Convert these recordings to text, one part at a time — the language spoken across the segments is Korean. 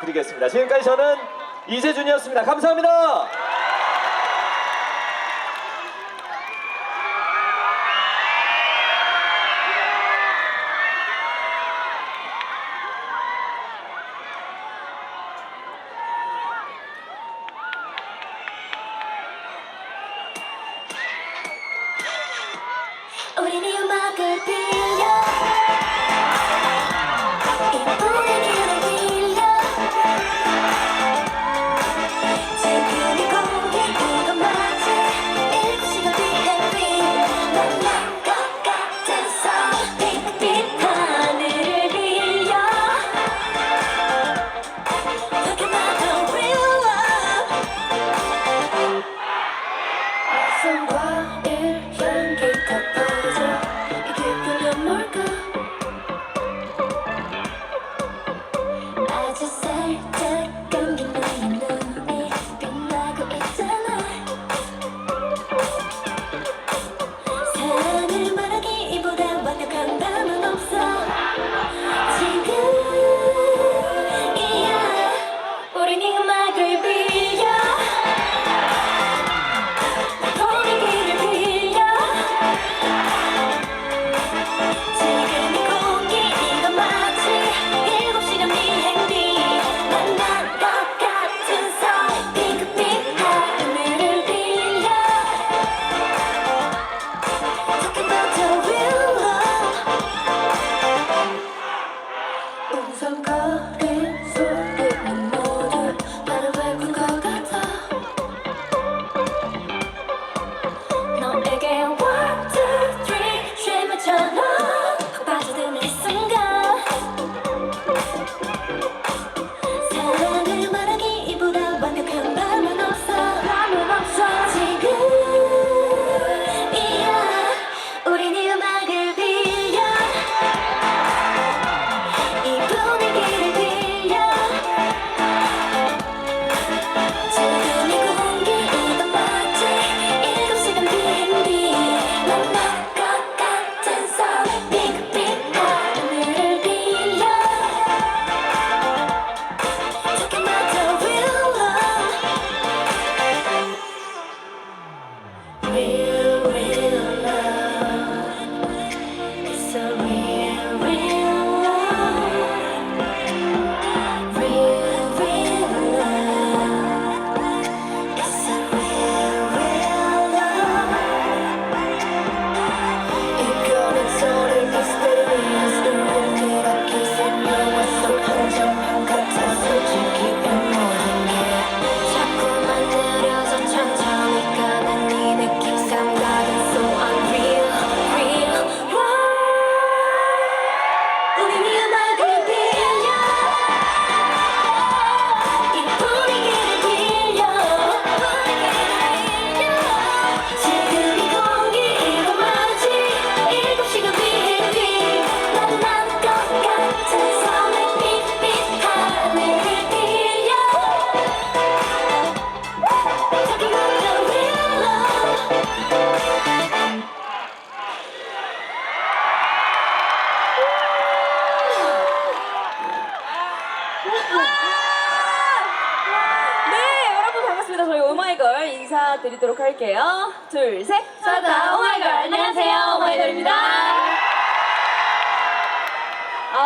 드리겠습니다. 지금까지 저는 이재준이었습니다. 감사합니다.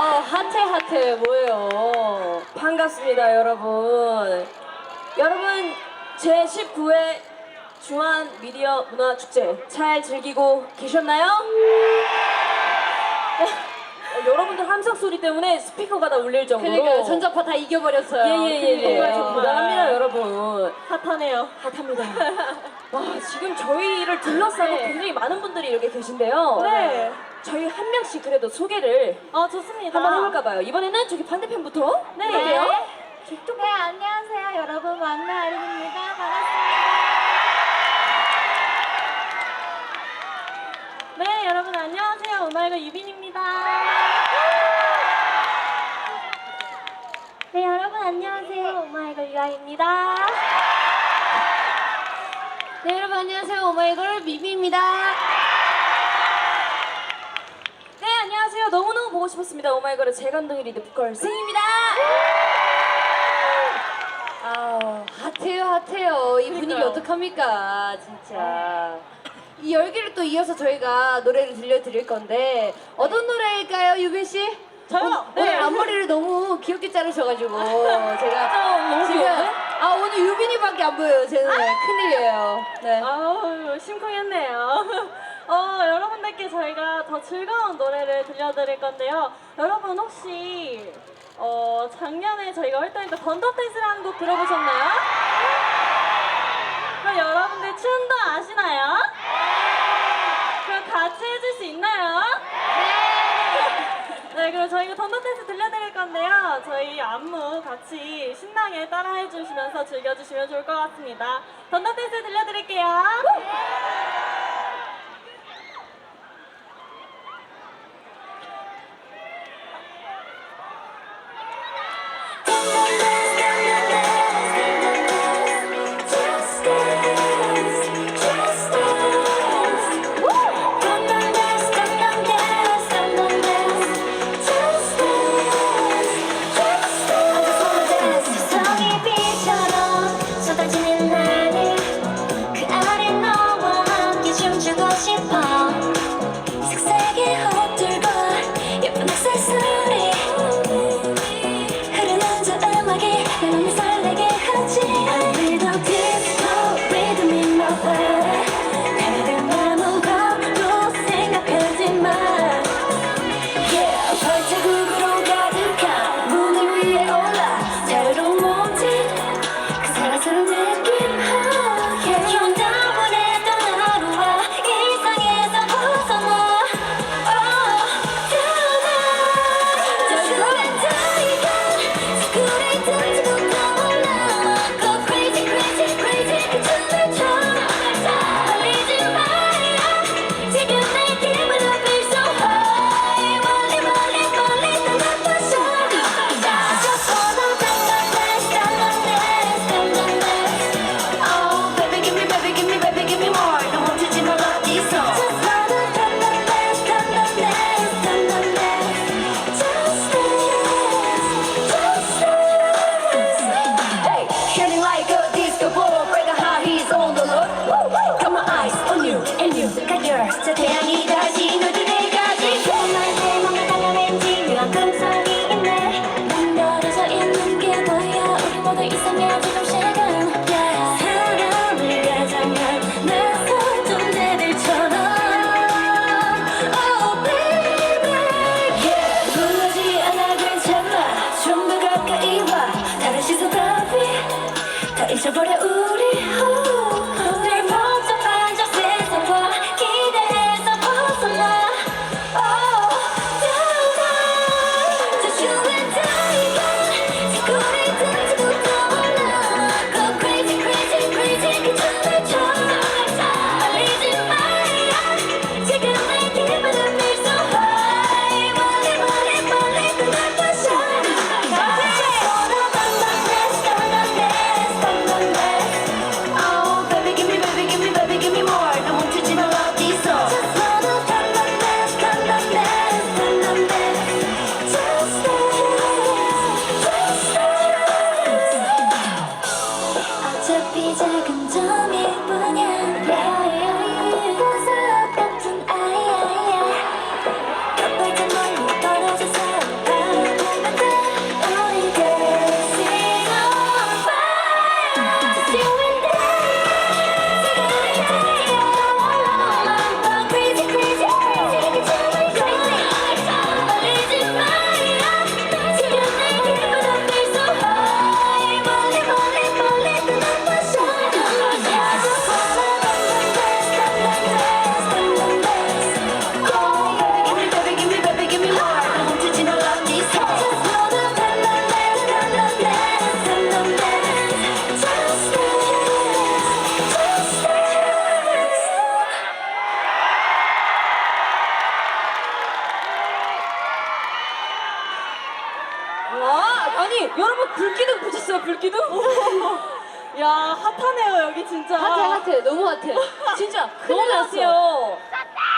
핫해, 핫해. 뭐예요? 반갑습니다, 여러분. 여러분, 제 19회 중앙 미디어 문화 축제 잘 즐기고 계셨나요? 어, 여러분들 함성 소리 때문에 스피커가 다 울릴 정도로 그러니까 전자파 다 이겨버렸어요. 예예예 정말 정말 대단합니다 여러분 핫하네요. 핫합니다 와 지금 저희를 둘러싸고 네. 굉장히 많은 분들이 이렇게 계신데요 네. 저희 한 명씩 그래도 소개를 어 좋습니다. 한번 해볼까 봐요 이번에는 저기 반대편부터 네. 할게요 네 안녕하세요 여러분 만나 아린입니다. 반갑습니다. 네 여러분 안녕하세요 오마이걸 유빈입니다. 네, 여러분 안녕하세요. 오마이걸 유아입니다. 네, 여러분 안녕하세요. 오마이걸 미미입니다. 네, 안녕하세요. 너무너무 보고 싶었습니다. 오마이걸의 재간둥이 리드보컬 승입니다. 아우, 핫해요, 핫해요. 이 분위기 어떡합니까, 진짜. 아. 이 열기를 또 이어서 저희가 노래를 들려드릴 건데 어떤 노래일까요, 유빈 씨? 저요? 오늘 네. 앞머리를 너무 귀엽게 자르셔가지고 제가 아, 너무 지금 귀여운데? 아 오늘 유빈이밖에 안 보여요 제 눈에 아. 큰일이에요 네. 아우 심쿵했네요. 어 여러분들께 저희가 더 즐거운 노래를 들려드릴 건데요. 여러분 혹시 어 작년에 저희가 활동했던 건더댄스라는 곡 들어보셨나요? 그럼 여러분들 춤도 아시나요? 저희가 턴더 댄스 들려드릴 건데요. 저희 안무 같이 신나게 따라해 주시면서 즐겨주시면 좋을 것 같습니다. 턴더 댄스 들려드릴게요. 네.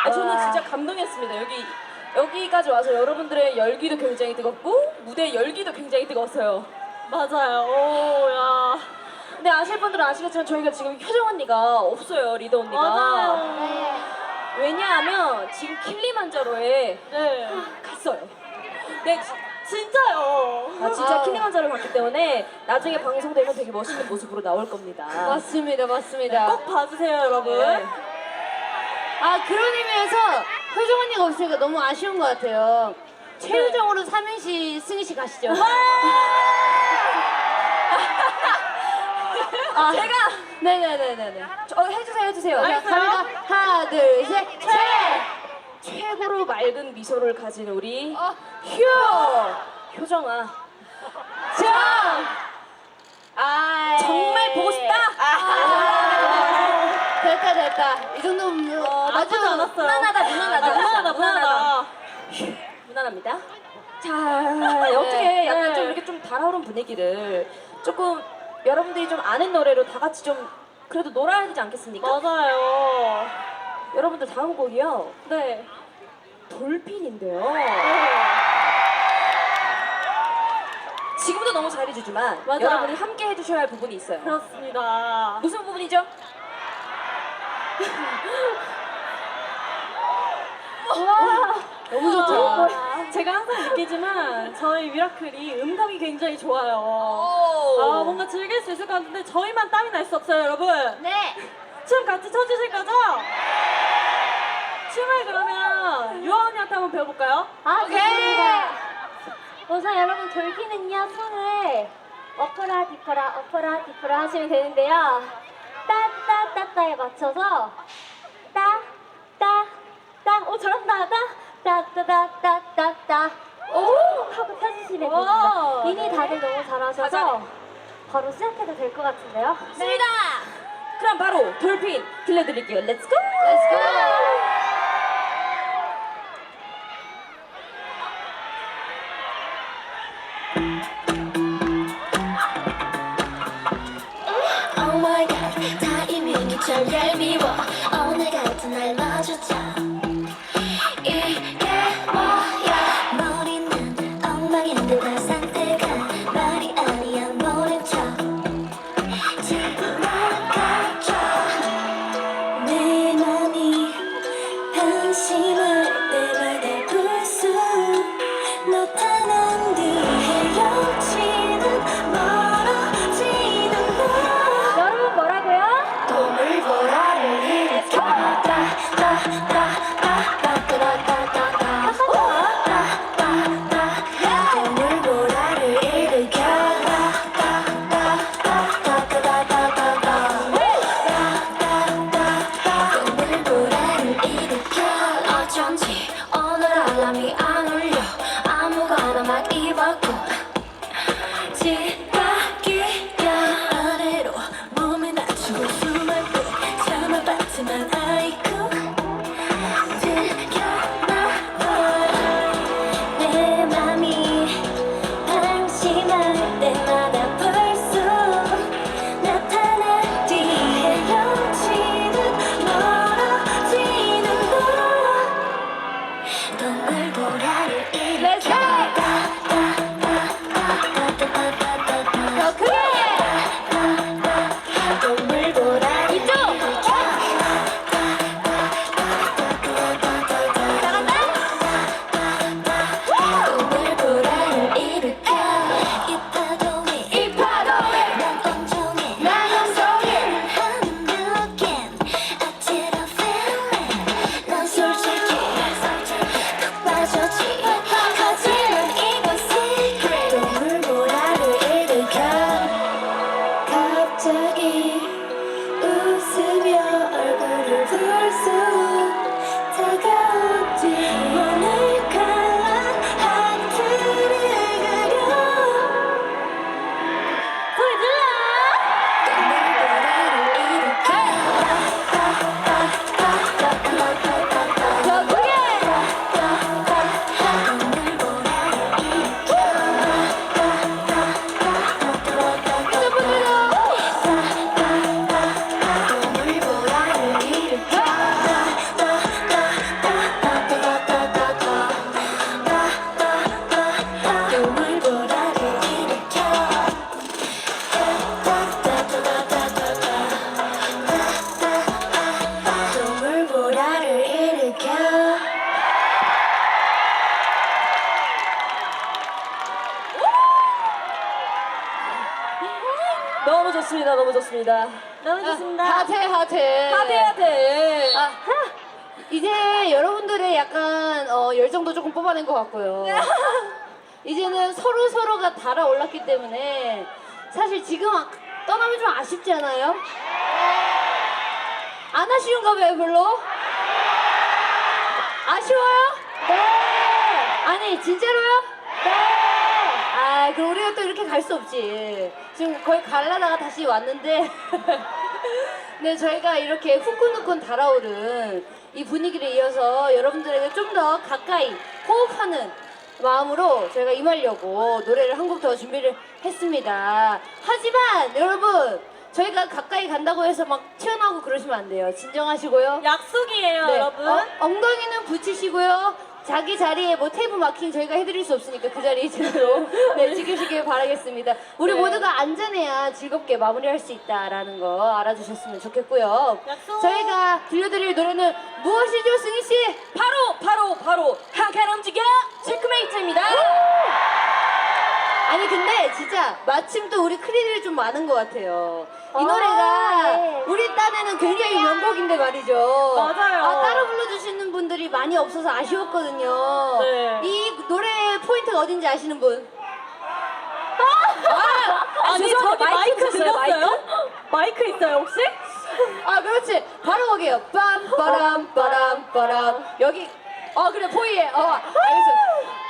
아, 저는 아. 진짜 감동했습니다. 여기 여기까지 와서 여러분들의 열기도 굉장히 뜨겁고 무대 열기도 굉장히 뜨거웠어요. 맞아요. 오, 야. 근데 아실 분들은 아시겠지만 저희가 지금 효정 언니가 없어요 리더 언니가. 맞아요. 네. 왜냐하면 지금 킬리만자로에 네. 갔어요. 네, 진짜요. 아 진짜 아. 킬리만자로 갔기 때문에 나중에 방송되면 되게 멋있는 모습으로 나올 겁니다. 맞습니다, 맞습니다. 네, 꼭 봐주세요, 여러분. 네. 아 그런 의미에서 효정 언니가 없으니까 너무 아쉬운 것 같아요. 최유정으로 삼행시 승희 씨 가시죠. 아, 제가 네네네네네. 저, 어, 해주세요, 해주세요. 자, 갑니다. 하나, 둘, 셋, 최! 최고로 맑은 미소를 가진 우리 어, 효 효정아 정! 아, 정말 보고 싶다. 아, 됐다, 됐다. 이 정도면 뭐 나쁘지 않았어요. 무난하다, 무난하다. 아, 무난하다, 무난하다. 무난합니다. 자, 어떻게 약간 네. 좀 이렇게 좀 달아오른 분위기를 조금 여러분들이 좀 아는 노래로 다 같이 좀 그래도 놀아야 되지 않겠습니까? 맞아요. 여러분들 다음 곡이요. 네. 돌핀인데요. 지금도 너무 잘해주지만 맞아. 여러분이 함께 해주셔야 할 부분이 있어요. 그렇습니다. 무슨 부분이죠? 너무 좋죠. 아, 제가 항상 느끼지만 저희 미라클이 음감이 굉장히 좋아요. 아, 뭔가 즐길 수 있을 것 같은데 저희만 땀이 날 수 없어요, 여러분. 네. 춤 같이 춰주실 거죠? 춤을 그러면 유아 언니한테 한번 배워볼까요? 아, 오케이. 우선 여러분 돌피는요 손을 엎어라 뒤퍼라 엎어라 뒤퍼라 하시면 되는데요. 따따따따에 맞춰서 따따따 오 잘한다 따따따따따따 오 하고 펴주시면 됩니다. 오. 이미 다들 잘하셔서 바로 시작해도 될 것 같은데요. 좋습니다. 그럼 바로 돌핀 들려드릴게요. 렛츠고! 좋습니다. 너무 좋습니다. 너무 좋습니다. 하트 하트. 하트 하트. 아, 이제 여러분들의 약간 어, 열정도 조금 뽑아낸 것 같고요. 이제는 서로 서로가 달아올랐기 때문에 사실 지금 아- 떠나면 좀 아쉽지 않아요? 안 아쉬운가 봐요, 별로? 아쉬워요? 네. 아니, 진짜로요? 아, 그럼 우리가 또 이렇게 갈 수 없지. 지금 거의 갈라다가 다시 왔는데. 네, 저희가 이렇게 후끈후끈 달아오른 이 분위기를 이어서 여러분들에게 좀 더 가까이 호흡하는 마음으로 저희가 임하려고 노래를 한 곡 더 준비를 했습니다. 하지만 여러분, 저희가 가까이 간다고 해서 막 튀어나오고 그러시면 안 돼요. 진정하시고요. 약속이에요, 네, 여러분. 어, 엉덩이는 붙이시고요. 자기 자리에 뭐 테이프 마킹 저희가 해드릴 수 없으니까 그 자리 제대로 네, 지키시길 바라겠습니다. 우리 네. 모두가 안전해야 즐겁게 마무리할 수 있다라는 거 알아주셨으면 좋겠고요. 약속. 저희가 들려드릴 노래는 무엇이죠, 승희 씨? 바로 바로 바로 한칸 움직여 체크메이트입니다. 아니 근데 진짜 마침 또 우리 크리들이 좀 많은 것 같아요. 이 아, 노래가 네. 우리 딴에는 굉장히 명곡인데 말이죠. 맞아요. 아, 따라 불러주시는 분들이 많이 없어서 아쉬웠거든요. 네. 이 노래 포인트가 어딘지 아시는 분? 아, 아니, 저기 마이크 들렸어요? 마이크 있어요, 혹시? 아 그렇지 바로 거기요 빰 빠람 빠람 빠람 여기 어 그래 포이에 어 알겠어요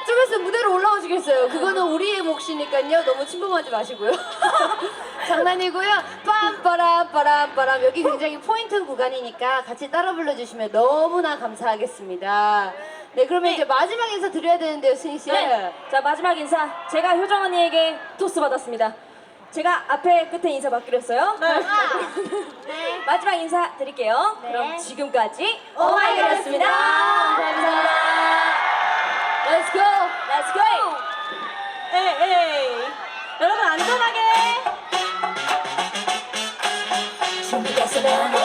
좀 있으면 무대로 올라오시겠어요 그거는 우리의 몫이니까요 너무 침범하지 마시고요 장난이고요 빰빠람 빠람 빠람 여기 굉장히 포인트 구간이니까 같이 따라 불러주시면 너무나 감사하겠습니다 네 그러면 이제 마지막 인사 드려야 되는데요 승희씨 네. 자 마지막 인사. 제가 효정 언니에게 토스 받았습니다. 제가 앞에 끝에 인사 받기로 했어요. 네. 마지막 인사 드릴게요. 네. 그럼 지금까지 오마이걸이었습니다. 감사합니다. Let's go Let's go. 에이, 에이. 여러분, 안전하게. 준비됐으면